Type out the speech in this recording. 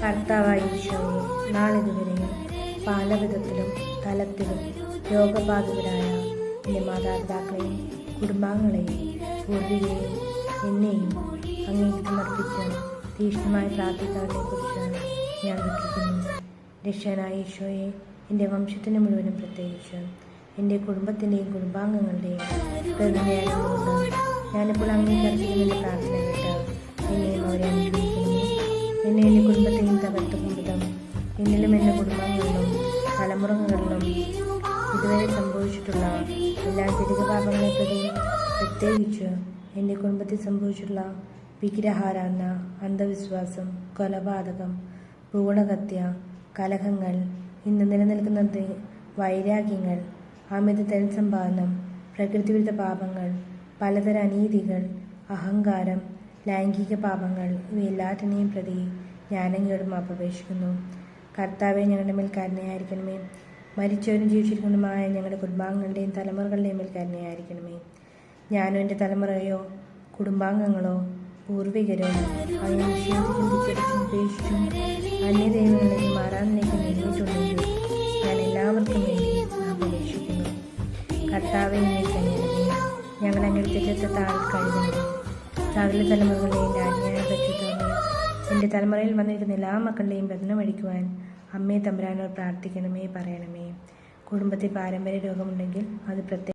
കർത്താവായ ഈശോയെ നാളിതുവരെയും പലവിധത്തിലും തലത്തിലും രോഗബാധിതരായ എന്റെ മാതാപിതാക്കളെയും കുടുംബാംഗങ്ങളെയും പൂർവികരെയും എന്നെയും അങ്ങേക്ക് സമർപ്പിച്ച് തീക്ഷ്ണമായി കുറിച്ചാണ് ഞാൻ ദുഃഖിക്കുന്നു രക്ഷകനായ ഈശോയെ എന്റെ വംശത്തിന് മുഴുവനും പ്രത്യേകിച്ച് എന്റെ കുടുംബത്തിന്റെയും കുടുംബാംഗങ്ങളുടെയും പ്രതിനിധിയായതുകൊണ്ട് ഞാനിപ്പോൾ അംഗീകരിക്കുന്നതിന്റെ പ്രാർത്ഥന കേട്ട് തലമുറകളിലും ഇതുവരെ സംഭവിച്ചിട്ടുള്ള എല്ലാ ജനികപാപങ്ങളെ പ്രതി പ്രത്യേകിച്ച് എന്റെ കുടുംബത്തിൽ സംഭവിച്ചിട്ടുള്ള വിഗ്രഹാരാധന അന്ധവിശ്വാസം കൊലപാതകം ഭ്രൂണഹത്യ കലഹങ്ങൾ ഇന്ന് നിലനിൽക്കുന്ന വൈരാഗ്യങ്ങൾ അമിത ധനസമ്പാദനം പ്രകൃതിവിരുദ്ധ പാപങ്ങൾ പലതര അനീതികൾ അഹങ്കാരം ലൈംഗിക പാപങ്ങൾ ഇവയെല്ലാറ്റിനെയും പ്രതി ഞാനങ്ങയോട് മാപ്പപേക്ഷിക്കുന്നു കർത്താവെ ഞങ്ങളുടെ മേൽ കരുണയായിരിക്കണമേ. മരിച്ചവരും ജീവിച്ചിരിക്കുന്നതുമായ ഞങ്ങളുടെ കുടുംബാംഗങ്ങളുടെയും തലമുറകളുടെയും മേൽ കരുണയായിരിക്കണമേ. ഞാനും എന്റെ തലമുറയോ കുടുംബാംഗങ്ങളോ പൂർവികരോ അങ്ങനെ വിഷയത്തിൽ ചിന്തിച്ചടിച്ചും ഉപേക്ഷിച്ചും അന്യദൈവങ്ങളിലേക്ക് മാറാനിലേക്ക് നീങ്ങിയിട്ടുണ്ടെങ്കിൽ ഞാൻ എല്ലാവർക്കും വേണ്ടി അപേക്ഷിക്കുന്നു. കർത്താവെ എന്നെ കനിയണമേ ഞങ്ങൾ അങ്ങയുടെ തെറ്റത്തെ താഴെ കഴുകണമേ സകല തലമുറകളെയും എന്റെ തലമുറയിൽ വന്നിരിക്കുന്ന എല്ലാ മക്കളുടെയും ബന്ധനം അടിക്കുവാൻ അമ്മയെ തമ്പുരാനോട് പ്രാർത്ഥിക്കണമേ പറയണമേ. കുടുംബത്തിൽ പാരമ്പര്യ രോഗമുണ്ടെങ്കിൽ അത് പ്രത്യേക